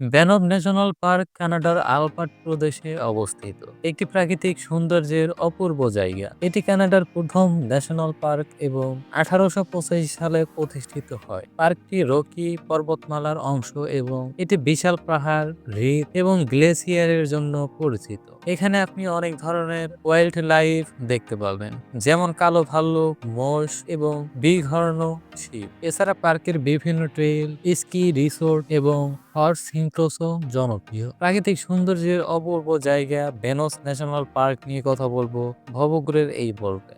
Banff National Park কানাডার Albert প্রদেশে অবস্থিত। একটি প্রাকৃতিক সৌন্দর্যের অপূর্ব জায়গা। এটি কানাডার প্রথম ন্যাশনাল পার্ক এবং আঠারোশো সালে প্রতিষ্ঠিত হয়। পার্কটি রকি পর্বতমালার অংশ এবং এটি বিশাল পাহাড় হ্রদ এবং গ্লেসিয়ারের জন্য পরিচিত। এখানে আপনি অনেক ধরনের ওয়াইল্ড লাইফ দেখতে পাবেন, যেমন কালো ভাল্লুক, মোষ এবং বিঘর্ণ শিপ এছাড়া পার্কের বিভিন্ন ট্রেল, স্কি রিসোর্ট এবং হর্স হিংক্রসও জনপ্রিয়। প্রাকৃতিক সৌন্দর্যের অপূর্ব জায়গা বেনস ন্যাশনাল পার্ক নিয়ে কথা বলব ভবগুরের এই পর্বে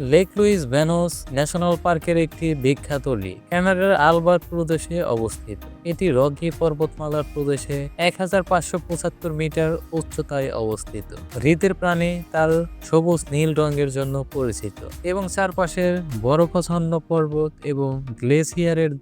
লেক লুইস ভেনস ন্যাশনাল পার্কের একটি বিখ্যাত লেক। কানাডার আলবার্ট প্রদেশে অবস্থিত। এটি রকি পর্বতমালার প্রদেশে এক হাজার পাঁচশো পঁচাত্তর মিটার উচ্চতায় অবস্থিত। হৃদের প্রাণী তার সবুজ নীল রঙের জন্য পরিচিত এবং চারপাশের বরফাচ্ছন্ন পর্বত এবং গ্লেসিয়ারের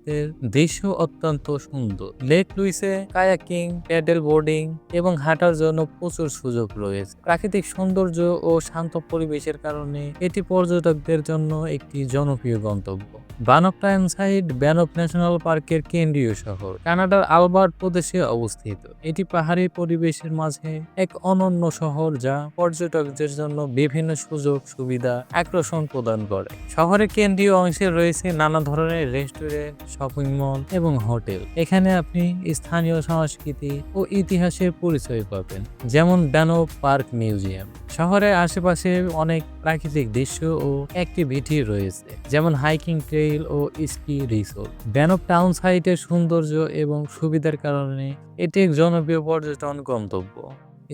দৃশ্য অত্যন্ত সুন্দর। লেক লুইসে কায়াকিং, প্যাডেল বোর্ডিং এবং হাঁটার জন্য প্রচুর সুযোগ রয়েছে। প্রাকৃতিক সৌন্দর্য ও শান্ত পরিবেশের কারণে এটি পর্যটকদের জন্য একটি জনপ্রিয় গন্তব্য। Banff time side Banff National পার্কের কেন্দ্রীয় শহর, কানাডার আলবার্ট প্রদেশে অবস্থিত। এটি পাহাড়ি পরিবেশের মাঝে এক অনন্য শহর যা পর্যটকদের জন্য বিভিন্ন সুযোগ, সুবিধা, আকর্ষণ প্রদান করে। শহরের কেন্দ্রীয় অংশে রয়েছে নানা ধরনের রেস্টুরেন্ট, শপিং মল এবং হোটেল। এখানে আপনি স্থানীয় সংস্কৃতি ও ইতিহাসের পরিচয় পাবেন, যেমন ব্যানক পার্ক মিউজিয়াম। শহরের আশেপাশে অনেক প্রাকৃতিক দৃশ্য ও অ্যাক্টিভিটি রয়েছে, যেমন হাইকিং ট্রেইল ও স্কি রিসোর্ট ব্যানক টাউন সাইটের সৌন্দর্য এবং সুবিধার কারণে এটি এক জনপ্রিয় পর্যটন গন্তব্য।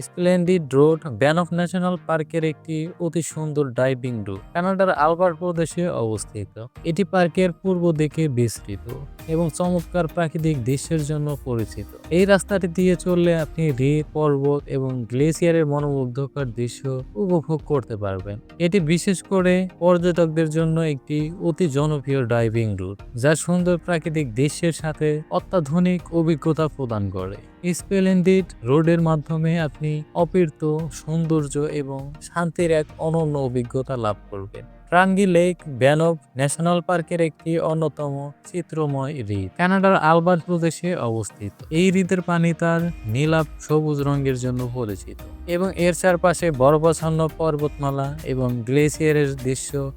স্প্লেন্ডিড রোড ব্যানফ ন্যাশনাল পার্কের একটি অতি সুন্দর ডাইভিং রুট, কানাডার আলবার্ট প্রদেশে অবস্থিত। এটি পার্কের পূর্ব দিকে বিস্তৃত এবং চমৎকার প্রাকৃতিক দৃশ্যের জন্য পরিচিত। এই রাস্তাটি দিয়ে চললে আপনি হ্রদ পর্বত এবং গ্লেসিয়ারের মনোমুগ্ধকর দৃশ্য উপভোগ করতে পারবেন। এটি বিশেষ করে পর্যটকদের জন্য একটি অতি জনপ্রিয় ড্রাইভিং রুট, যা সুন্দর প্রাকৃতিক দৃশ্যের সাথে অত্যাধুনিক অভিজ্ঞতা প্রদান করে। স্পেলেন্ডিড রোডের মাধ্যমে আপনি অপীর্ত সৌন্দর্য এবং শান্তির এক অনন্য অভিজ্ঞতা লাভ করবেন। ট্রাঙ্গি লেক ব্যানব ন্যাশনাল পার্কের একটি অন্যতম চিত্রময় হ্রদ। কানাডার আলবার্ট প্রদেশে অবস্থিত। এই হ্রদের পানি তার নীলাপ সবুজ রঙের জন্য পরিচিত এবং এর চারপাশে বরফাচ্ছন্ন পর্বতমালা এবং গ্লেসিয়ারের দৃশ্য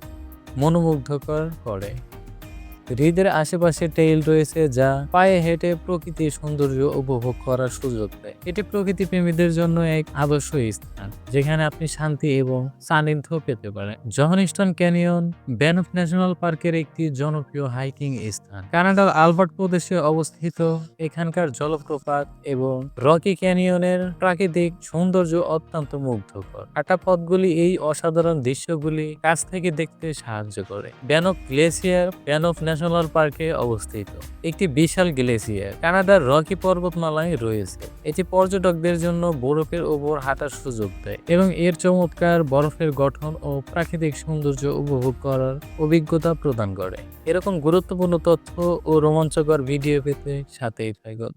মনোমুগ্ধকর করে। হ্রদের আশেপাশে টেইল রয়েছে যা পায়ে হেঁটে প্রকৃতির সৌন্দর্য উপভোগ করার সুযোগ দেয়। এটি প্রকৃতি প্রেমীদের জন্য এক আদর্শ স্থান, যেখানে আপনি শান্তি এবং সান্নিধ্য পেতে পারেন। জহনিস্টন ক্যানিয়ন ব্যানফ ন্যাশনাল পার্কের একটি জনপ্রিয় হাইকিং স্থান। কানাডার আলবার্ট প্রদেশে অবস্থিত এখানকার জলপ্রপাত এবং রকি ক্যানিয়নের প্রাকৃতিক সৌন্দর্য অত্যন্ত মুগ্ধকর। হাঁটা পথগুলি এই অসাধারণ দৃশ্যগুলি কাছ থেকে দেখতে সাহায্য করে। ব্যানক গ্লেসিয়ার ব্যানফ ন্যাশনাল পার্কে অবস্থিত। একটি বিশাল গ্লেসিয়ার, কানাডার রকি পর্বতমালায় রয়েছে। এটি পর্যটকদের জন্য বরফের উপর হাঁটার সুযোগ দেয় এবং এর চমৎকার বরফের গঠন ও প্রাকৃতিক সৌন্দর্য উপভোগ করার অভিজ্ঞতা প্রদান করে। এরকম গুরুত্বপূর্ণ তথ্য ও রোমাঞ্চকর ভিডিও পেতে সাথেই থাকুন।